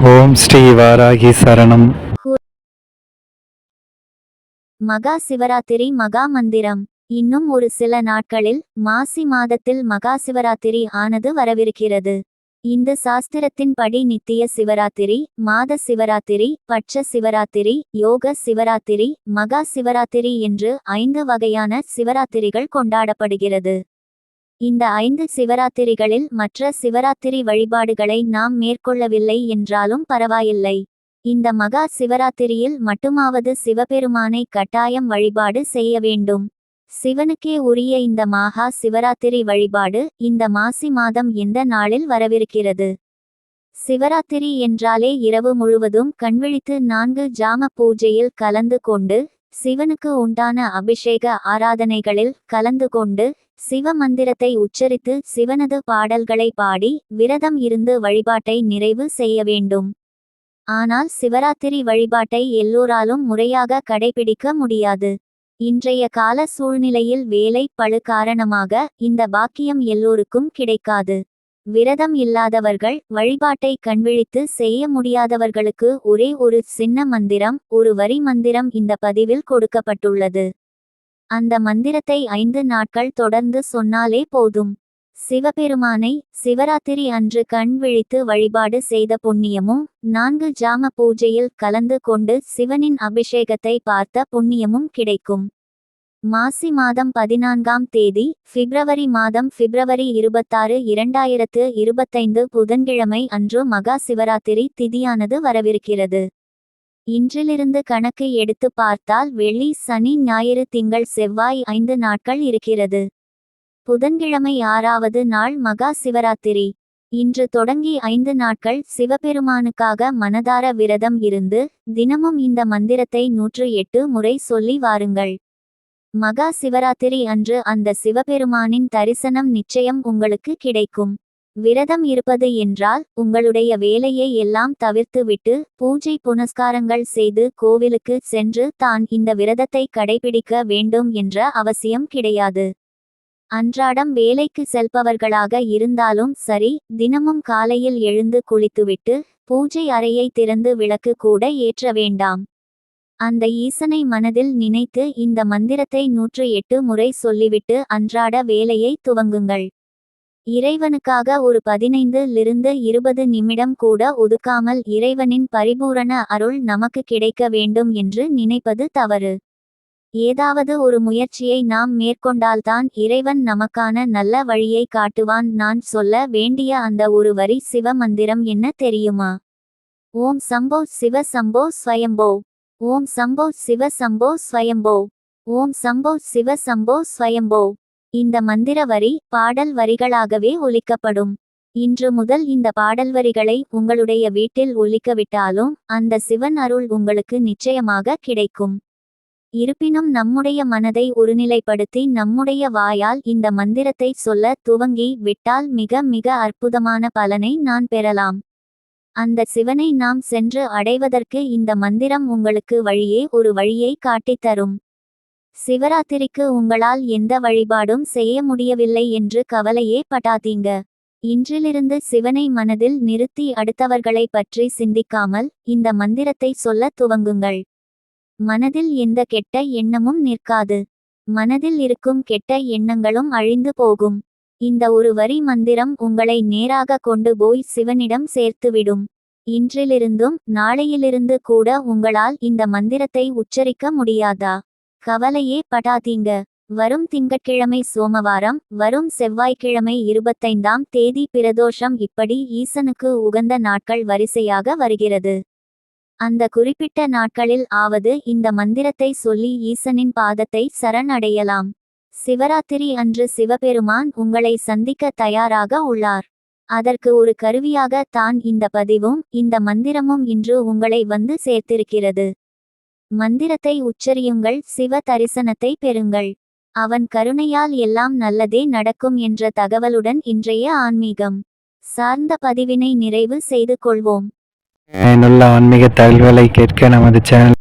ஓம் ஸ்ரீ வாராகி சரணம். மகா சிவராத்திரி மகா மந்திரம். இன்னும் ஒரு சில நாட்களில் மாசி மாதத்தில் மகா சிவராத்திரி ஆனது வரவிருக்கிறது. இந்த சாஸ்திரத்தின்படி நித்திய சிவராத்திரி மாத சிவராத்திரி பட்ச சிவராத்திரி யோக சிவராத்திரி மகா சிவராத்திரி என்று ஐந்து வகையான சிவராத்திரிகள் கொண்டாடப்படுகிறது. இந்த ஐந்து சிவராத்திரிகளில் மற்ற சிவராத்திரி வழிபாடுகளை நாம் மேற்கொள்ளவில்லை என்றாலும் பரவாயில்லை. இந்த மகா சிவராத்திரியில் மட்டுமாவது சிவபெருமானை கட்டாயம் வழிபாடு செய்ய வேண்டும். சிவனுக்கே உரிய இந்த மகா சிவராத்திரி வழிபாடு இந்த மாசி மாதம் எந்த நாளில் வரவிருக்கிறது? சிவராத்திரி என்றாலே இரவு முழுவதும் கண்விழித்து நான்கு ஜாம பூஜையில் கலந்து கொண்டு சிவனுக்கு உண்டான அபிஷேக ஆராதனைகளில் கலந்து கொண்டு சிவ மந்திரத்தை உச்சரித்து சிவனது பாடல்களை பாடி விரதம் இருந்து வழிபாட்டை நிறைவு செய்ய வேண்டும். ஆனால் சிவராத்திரி வழிபாட்டை எல்லோராலும் முறையாக கடைபிடிக்க முடியாது. இன்றைய கால சூழ்நிலையில் வேலை பழு காரணமாக இந்த பாக்கியம் எல்லோருக்கும் கிடைக்காது. விரதம் இல்லாதவர்கள் வழிபாட்டை கண்விழித்து செய்ய முடியாதவர்களுக்கு ஒரே ஒரு சின்ன மந்திரம் ஒரு வரி மந்திரம் இந்த பதிவில் கொடுக்கப்பட்டுள்ளது. அந்த மந்திரத்தை ஐந்து நாட்கள் தொடர்ந்து சொன்னாலே போதும். சிவபெருமானை சிவராத்திரி அன்று கண் விழித்து வழிபாடு செய்த புண்ணியமும் நான்கு ஜாம பூஜையில் கலந்து கொண்டு சிவனின் அபிஷேகத்தை பார்த்த புண்ணியமும் கிடைக்கும். மாசி மாதம் பதினான்காம் தேதி பிப்ரவரி மாதம் பிப்ரவரி இருபத்தாறு இரண்டாயிரத்து இருபத்தைந்து புதன்கிழமை அன்று மகா சிவராத்திரி திதியானது வரவிருக்கிறது. இன்றிலிருந்து கணக்கு எடுத்து பார்த்தால் வெள்ளி சனி ஞாயிறு திங்கள் செவ்வாய் ஐந்து நாட்கள் இருக்கிறது. புதன்கிழமை ஆறாவது நாள் மகா சிவராத்திரி. இன்று தொடங்கி ஐந்து நாட்கள் சிவபெருமானுக்காக மனதார விரதம் இருந்து தினமும் இந்த மந்திரத்தை நூற்று எட்டு முறை சொல்லி வாருங்கள். மகா சிவராத்திரி அன்று அந்த சிவபெருமானின் தரிசனம் நிச்சயம் உங்களுக்கு கிடைக்கும். விரதம் இருப்பது என்றால் உங்களுடைய வேலையை எல்லாம் தவிர்த்துவிட்டு பூஜை புனஸ்காரங்கள் செய்து கோவிலுக்கு சென்று தான் இந்த விரதத்தை கடைபிடிக்க வேண்டும் என்ற அவசியம் கிடையாது. அன்றாடம் வேலைக்கு செல்பவர்களாக இருந்தாலும் சரி தினமும் காலையில் எழுந்து குளித்துவிட்டு பூஜை அறையை திறந்து விளக்கு கூட ஏற்ற வேண்டாம். அந்த ஈசனை மனதில் நினைத்து இந்த மந்திரத்தை நூற்று எட்டு முறை சொல்லிவிட்டு அன்றாட வேலையை துவங்குங்கள். இறைவனுக்காக ஒரு பதினைந்து லிருந்து இருபது நிமிடம் கூட ஒதுக்காமல் இறைவனின் பரிபூரண அருள் நமக்கு கிடைக்க வேண்டும் என்று நினைப்பது தவறு. ஏதாவது ஒரு முயற்சியை நாம் மேற்கொண்டால்தான் இறைவன் நமக்கான நல்ல வழியை காட்டுவான். நான் சொல்ல வேண்டிய அந்த ஒரு வரி சிவ மந்திரம் என்ன தெரியுமா? ஓம் சம்போ சிவ சம்போ ஸ்வயம்போ. ஓம் சம்போ சிவ சம்போ ஸ்வயம்போ. ஓம் சம்போ சிவ சம்போ ஸ்வயம்போ. இந்த மந்திர வரி பாடல் வரிகளாகவே ஒலிக்கப்படும். இன்று முதல் இந்த பாடல் வரிகளை உங்களுடைய வீட்டில் ஒலிக்கவிட்டாலும் அந்த சிவன் அருள் உங்களுக்கு நிச்சயமாக கிடைக்கும். இருப்பினும் நம்முடைய மனதை ஒருநிலைப்படுத்தி நம்முடைய வாயால் இந்த மந்திரத்தை சொல்ல துவங்கி விட்டால் மிக மிக அற்புதமான பலனை நான் பெறலாம். அந்த சிவனை நாம் சென்று அடைவதற்கு இந்த மந்திரம் உங்களுக்கு வழியே ஒரு வழியை காட்டித் தரும். சிவராத்திரிக்கு உங்களால் எந்த வழிபாடும் செய்ய முடியவில்லை என்று கவலையே பட்டாதீங்க இன்றிலிருந்து சிவனை மனதில் நிறுத்தி அடுத்தவர்களை பற்றி சிந்திக்காமல் இந்த மந்திரத்தை சொல்ல துவங்குங்கள். மனதில் எந்த கெட்ட எண்ணமும் நிற்காது. மனதில் இருக்கும் கெட்ட எண்ணங்களும் அழிந்து போகும். இந்த ஒரு வரி மந்திரம் உங்களை நேராக கொண்டு போய் சிவனிடம் சேர்த்துவிடும். இன்றிலிருந்தும் நாளையிலிருந்து கூட உங்களால் இந்த மந்திரத்தை உச்சரிக்க முடியாதா? கவலையே படாதீங்க. வரும் திங்கட்கிழமை சோமவாரம் வரும் செவ்வாய்க்கிழமை இருபத்தைந்தாம் தேதி பிரதோஷம் இப்படி ஈசனுக்கு உகந்த நாட்கள் வரிசையாக வருகிறது. அந்த குறிப்பிட்ட நாட்களில் ஆவது இந்த மந்திரத்தை சொல்லி ஈசனின் பாதத்தை சரண் அடையலாம். சிவராத்திரி அன்று சிவபெருமான் உங்களை சந்திக்க தயாராக உள்ளார். அதற்கு ஒரு கருவியாக தான் இந்த பதிவும் இந்த மந்திரமும் இன்று உங்களை வந்து சேர்த்திருக்கிறது. மந்திரத்தை உச்சரியுங்கள் சிவ தரிசனத்தை பெறுங்கள். அவன் கருணையால் எல்லாம் நல்லதே நடக்கும் என்ற தகவலுடன் இன்றைய ஆன்மீகம். சார்ந்த பதிவினை நிறைவு செய்து கொள்வோம். பயனுள்ள ஆன்மீக தகவல்களை கேட்க நமது சேனல்